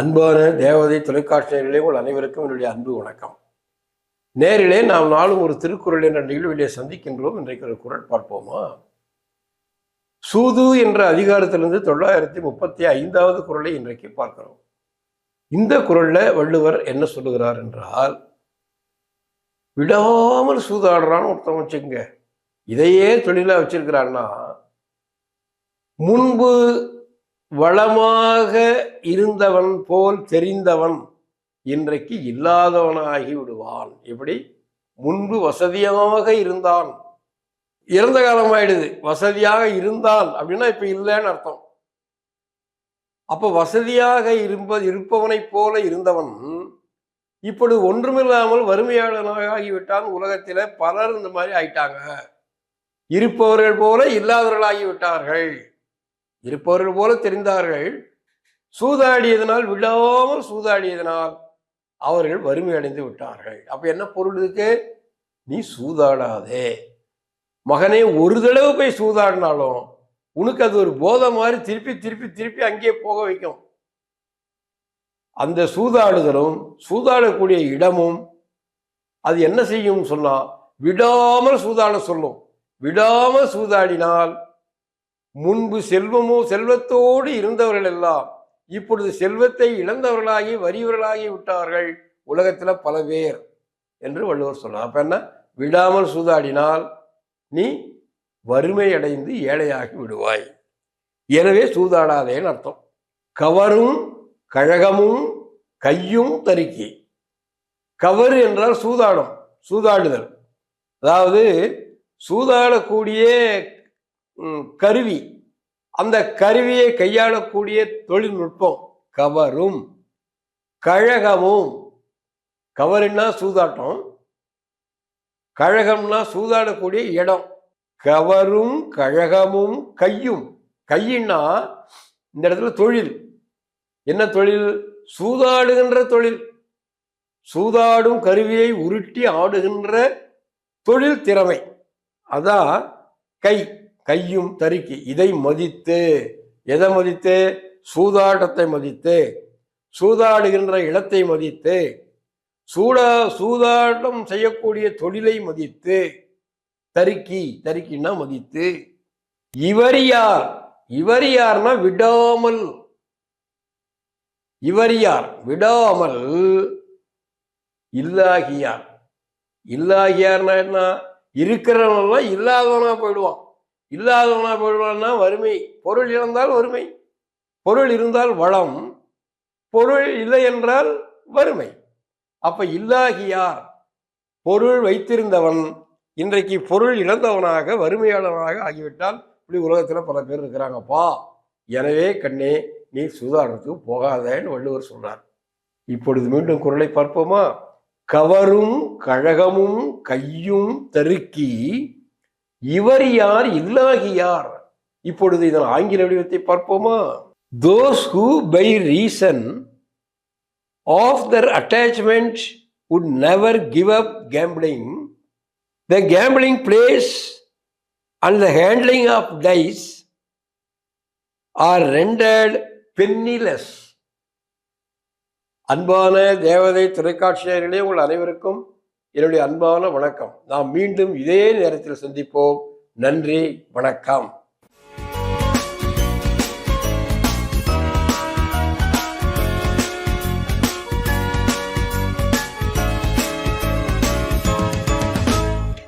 அன்பான தேவதை தொலைக்காட்சி நேயர்களே உங்கள் அனைவருக்கும் என்னுடைய அன்பு வணக்கம். நேரிலே நாம் நாளும் ஒரு திருக்குறள் என்ற நிகழ்விலே சந்திக்கின்றோம். இன்றைக்கு ஒரு குரல் பார்ப்போமா? சூது என்ற அதிகாரத்திலிருந்து தொள்ளாயிரத்தி முப்பத்தி ஐந்தாவது குரலை இன்றைக்கு பார்க்கிறோம். இந்த குரலில் வள்ளுவர் என்ன சொல்லுகிறார் என்றால் விடாமல் சூதாடுறான்னு ஒருத்தன் வச்சுங்க இதையே தொழிலாக வச்சிருக்கிறான்னா முன்பு வளமாக இருந்தவன் போல் தெரிந்தவன் இன்றைக்கு இல்லாதவனாகி விடுவான். எப்படி? முன்பு வசதியாக இருந்தான். இறந்த காலம் ஆயிடுது. வசதியாக இருந்தான் அப்படின்னா இப்ப இல்லைன்னு அர்த்தம். அப்ப வசதியாக இருப்ப இருப்பவனைப் போல இருந்தவன் இப்பொழுது ஒன்றுமில்லாமல் வறுமையாளனாக ஆகிவிட்டான் உலகத்தில் பலர் இந்த மாதிரி ஆயிட்டாங்க. இருப்பவர்கள் போல இல்லாதவர்களாகி விட்டார்கள். இருப்பவர்கள் போல தெரிந்தார்கள். சூதாடியதனால் விடாமல் சூதாடியதனால் அவர்கள் வறுமை அடைந்து விட்டார்கள். அப்ப என்ன பொருள் இருக்கு நீ சூதாடாதே. மகனே ஒரு தடவை போய் சூதாடினாலும் உனக்கு அது ஒரு போதை மாதிரி திருப்பி திருப்பி திருப்பி அங்கேயே போக வைக்கும். அந்த சூதாடுதலும் சூதாடக்கூடிய இடமும் அது என்ன செய்யும் சொன்னா விடாமல் சூதாட சொல்லும். விடாமல் சூதாடினால் முன்பு செல்வமோ செல்வத்தோடு இருந்தவர்கள் எல்லாம் இப்பொழுது செல்வத்தை இழந்தவர்களாகி வறியவர்களாகி விட்டார்கள். உலகத்தில் பல பேர் என்று வள்ளுவர் சொன்னார். அப்போ என்ன? விடாமல் சூதாடினால் நீ வறுமை அடைந்து ஏழையாகி விடுவாய். எனவே சூதாடாதேன்னு அர்த்தம். கவரும் கழகமும் கையும் தருக்கி. கவர் என்றால் சூதாடும் சூதாடுதல். அதாவது சூதாடக்கூடிய கருவி. அந்த கருவியை கையாளக்கூடிய தொழில்நுட்பம் கவரும் கழகமும். கவருன்னா சூதாட்டம் கழகம்னா சூதாடக்கூடிய இடம். கவரும் கழகமும் கையும். கையின்னா இந்த இடத்துல தொழில். என்ன தொழில்? சூதாடுகின்ற தொழில். சூதாடும் கருவியை உருட்டி ஆடுகின்ற தொழில் திறமை. அதான் கை. கையும் தருக்கி. இதை மதித்து. எதை மதித்து? சூதாட்டத்தை மதித்து. சூதாடுகின்ற இடத்தை மதித்து. சூடா சூதாட்டம் செய்யக்கூடிய தொழிலை மதித்து. தருக்கி தருக்கின்னா மதித்து. இவர் யார்? இவர் யார்னா விடாமல். இவர் யார்? விடாமல். இல்லாகியார். இல்லாகியார்னா என்ன? இருக்கிறவனெல்லாம் இல்லாதவனா போயிடுவான். இல்லாதவனா போயிடுவான்னா வறுமை. பொருள் இழந்தால் வறுமை. பொருள் இருந்தால் வளம். பொருள் இல்லை என்றால் வறுமை. அப்ப இல்லாகியார் பொருள் வைத்திருந்தவன். இன்றைக்கு பொருள் இழந்தவனாக வறுமையாளனாக ஆகிவிட்டால் இப்படி உலகத்தில் பல பேர் இருக்கிறாங்கப்பா. எனவே கண்ணே நீ சுதாரணத்துக்கு போகாதேன்னு வள்ளுவர் சொன்னார் இப்பொழுது மீண்டும் குரலை பார்ப்போமா? கவரும் கழகமும் கையும் தருக்கி இவர் யார்? இல்லாகியார் இப்பொழுது இதன் ஆங்கில வடிவத்தை பார்ப்போமா? Those who by reason of their attachment would never give up gambling the gambling place and the handling of dice are rendered penniless. அன்பான தேவதை தொலைக்காட்சியர்களே உங்கள் அனைவருக்கும் என்னுடைய அன்பான வணக்கம். நாம் மீண்டும் இதே நேரத்தில் சந்திப்போம். நன்றி வணக்கம்.